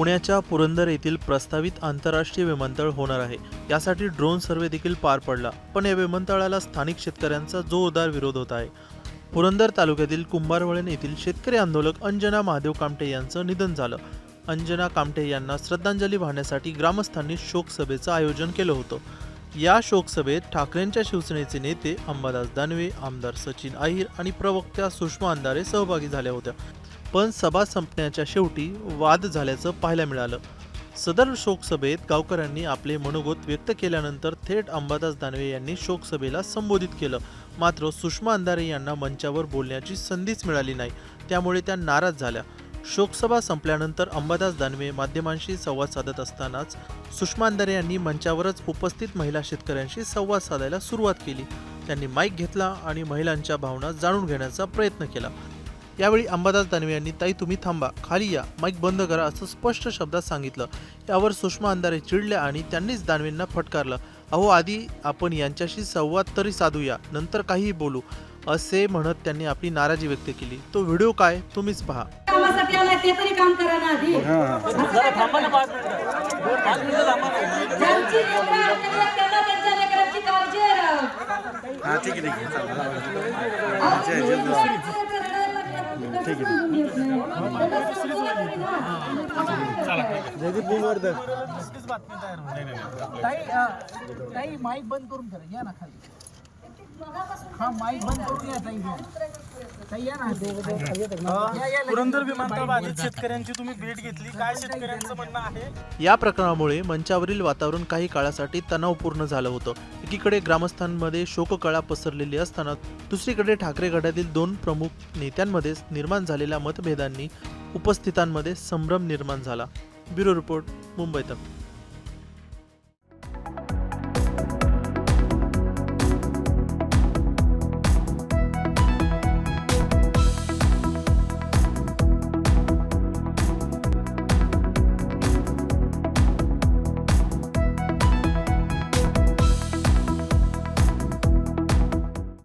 पुण्याच्या पुरंदर येथील प्रस्तावित आंतरराष्ट्रीय विमानतळ होणार आहे. यासाठी ड्रोन सर्वे देखील पार पडला पण या विमानतळाला स्थानिक शेतकऱ्यांचा जोरदार विरोध होत आहे. पुरंदर तालुक्यातील कुंभारवळण येथील शेतकरी आंदोलक अंजना महादेव कामटे यांचं निधन झालं. अंजना कामटे यांना श्रद्धांजली वाहण्यासाठी ग्रामस्थांनी शोकसभेचं आयोजन केलं होतं. या शोकसभेत ठाकरेंच्या शिवसेनेचे नेते अंबादास दानवे आमदार सचिन अहिर आणि प्रवक्त्या सुषमा अंधारे सहभागी झाल्या होत्या. पण सभा संपण्याच्या शेवटी वाद झाल्याचं पाहायला मिळालं. सदर शोकसभेत गावकऱ्यांनी आपले मनोगत व्यक्त केल्यानंतर थेट अंबादास दानवे यांनी शोकसभेला संबोधित केलं. मात्र सुषमा अंधारे यांना मंचावर बोलण्याची संधीच मिळाली नाही. त्यामुळे त्या नाराज झाल्या. शोकसभा संपल्यानंतर अंबादास दानवे माध्यमांशी संवाद साधत असतानाच सुषमा अंधारे यांनी मंचावरच उपस्थित महिला शेतकऱ्यांशी संवाद साधायला सुरुवात केली. त्यांनी माईक घेतला आणि महिलांच्या भावना जाणून घेण्याचा प्रयत्न केला. यावेळी अंबादास दानवे यांनी ताई तुम्ही थांबा. खाली या. माईक बंद करा असं स्पष्ट शब्दात सांगितलं. यावर सुषमा अंधारे चिडल्या आणि त्यांनीच दानवेंना फटकारलं. अहो आधी आपण यांच्याशी संवाद तरी साधूया. नंतर काहीही बोलू असे म्हणत त्यांनी आपली नाराजी व्यक्त केली. तो व्हिडिओ काय? तुम्हीच पहा. आहे ठीक आहे. ठीक आहे चालेल. अहो, जय जय तुम्ही कसं समजून घेत नाही? त्यांना समजून घेत नाही ना. ताई अ, ताई माईक बंद करून ठेवा या ना खाली हा माईक बंद करून या ताई. या. ताई या ना या, या, पुरंदर विमानतळ बाधित शेतकऱ्यांची तुम्ही भेट घेतली. काय शेतकऱ्यांचं म्हणणं आहे? या प्रकरणामुळे मंचावरील वातावरण काही काळासाठी तणावपूर्ण झालं होतं. एकीकडे ग्रामस्थांमध्ये शोककळा पसरलेली असताना दुसरीकडे ठाकरे गटातील दोन प्रमुख नेत्यांमध्ये निर्माण झालेल्या मतभेदांनी उपस्थितांमध्ये संभ्रम निर्माण झाला. ब्युरो रिपोर्ट मुंबई तक.